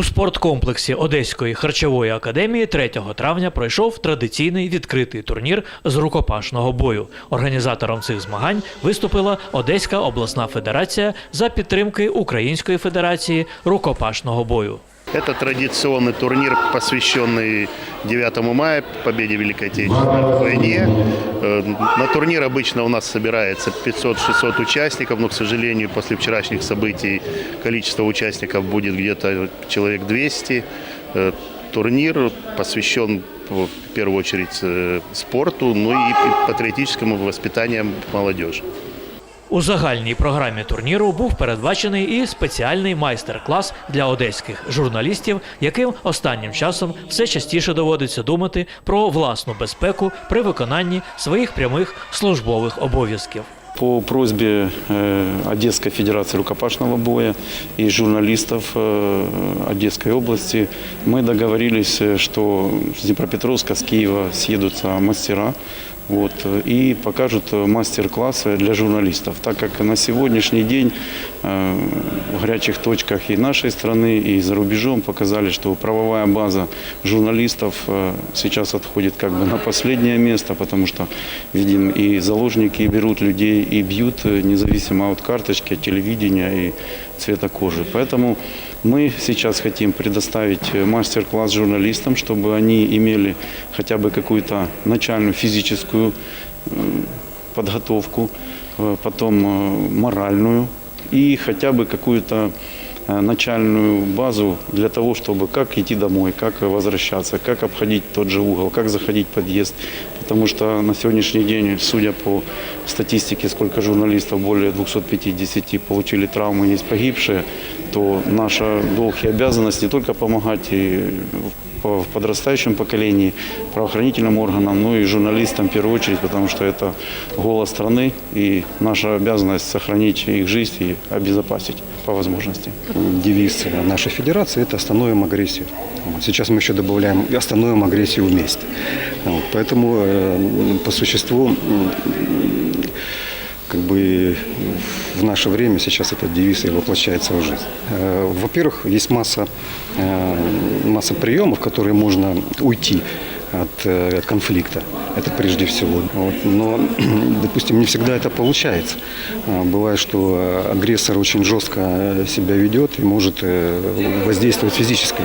У спорткомплексі Одеської харчової академії 3 травня пройшов традиційний відкритий турнір з рукопашного бою. Організатором цих змагань виступила Одеська обласна федерація за підтримки Української федерації рукопашного бою. Это традиционный турнир, посвященный 9 мая, победе Великой Отечественной войне. Э, На турнир обычно у нас собирается 500-600 участников, но, к сожалению, после вчерашних событий количество участников будет где-то человек 200. Э, Турнир посвящен в первую очередь э, спорту, ну и патриотическому воспитанию молодежи. У загальній програмі турніру був передбачений і спеціальний майстер-клас для одеських журналістів, яким останнім часом все частіше доводиться думати про власну безпеку при виконанні своїх прямих службових обов'язків. По просьбе э, Одесской Федерации рукопашного боя и журналистов э, Одесской области мы договорились, э, что с Днепропетровска, с Киева съедутся мастера вот, и покажут мастер-классы для журналистов, так как на сегодняшний день э, в горячих точках и нашей страны, и за рубежом показали, что правовая база журналистов э, сейчас отходит как бы на последнее место, потому что видим и заложники берут людей и бьют э, независимо от карточки, телевидения и цвета кожи. Поэтому мы сейчас хотим предоставить э, мастер-класс журналистам, чтобы они имели хотя бы какую-то начальную физическую э, подготовку, э, потом моральную и хотя бы какую-то начальную базу для того, чтобы как идти домой, как возвращаться, как обходить тот же угол, как заходить в подъезд. Потому что на сегодняшний день, судя по статистике, сколько журналистов, более 250 получили травмы, есть погибшие, то наша долг и обязанность не только помогать и в по- в подрастающем поколении, правоохранительным органам, но и журналистам в первую очередь, потому что это голос страны и наша обязанность сохранить их жизнь и обезопасить по возможности. девиз нашей федерации – это «Остановим агрессию». Сейчас мы еще добавляем «Остановим агрессию вместе». Поэтому э, по существу как бы в наше время сейчас этот девиз и воплощается в жизнь. Э, Во-первых, есть масса, э, масса приемов, которые можно уйти от, э, от конфликта. Это прежде всего. Вот. Но, допустим, не всегда это получается. Бывает, что агрессор очень жестко себя ведет и может воздействовать физически.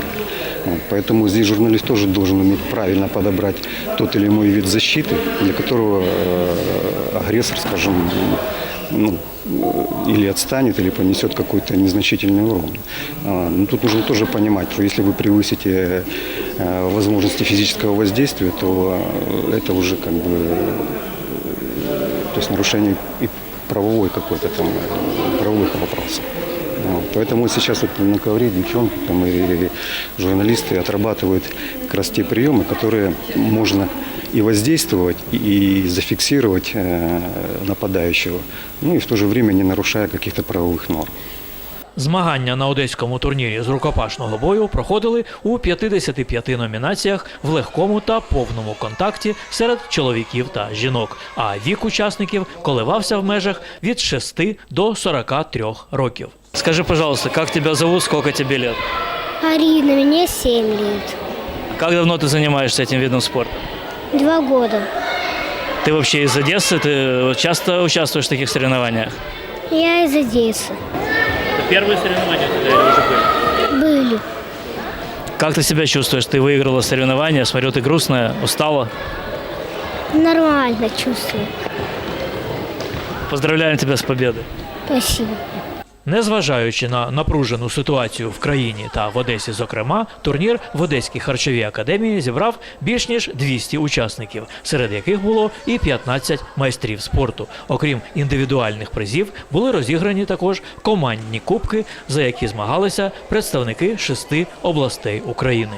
Вот. Поэтому здесь журналист тоже должен уметь правильно подобрать тот или иной вид защиты, для которого э, агрессор, скажем, ну, э, или отстанет, или понесет какой-то незначительный урон. А, Но тут нужно тоже понимать, что если вы превысите э, возможности физического воздействия, то э, это уже как бы то есть нарушение и правовой какой-то там правовых вопросов. Вот. Поэтому сейчас вот на ковре девчонки там, и журналисты отрабатывают как раз те приемы, которые можно и воздействовать, и, и зафиксировать э, нападающего, ну и в то же время не нарушая каких-то правовых норм. Змагання на одеському турнірі з рукопашного бою проходили у 55 номінаціях в легкому та повному контакті серед чоловіків та жінок. А вік учасників коливався в межах від 6 до 43 років. Скажи, пожалуйста, як тебе зовут, сколько тебе лет? Арина, мне 7 лет. Как давно ты занимаешься этим видом спорта? Два года. Ты вообще из Одессы? Ты часто участвуешь в таких соревнованиях? Я из Одессы. Первые соревнования тебя или уже были? Были. Как ты себя чувствуешь? Ты выиграла соревнования, смотрю, ты грустная, устала. Нормально чувствую. Поздравляем тебя с победой. Спасибо. Незважаючи на напружену ситуацію в країні та в Одесі, зокрема, турнір в Одеській харчовій академії зібрав більш ніж 200 учасників, серед яких було і 15 майстрів спорту. Окрім індивідуальних призів, були розіграні також командні кубки, за які змагалися представники шести областей України.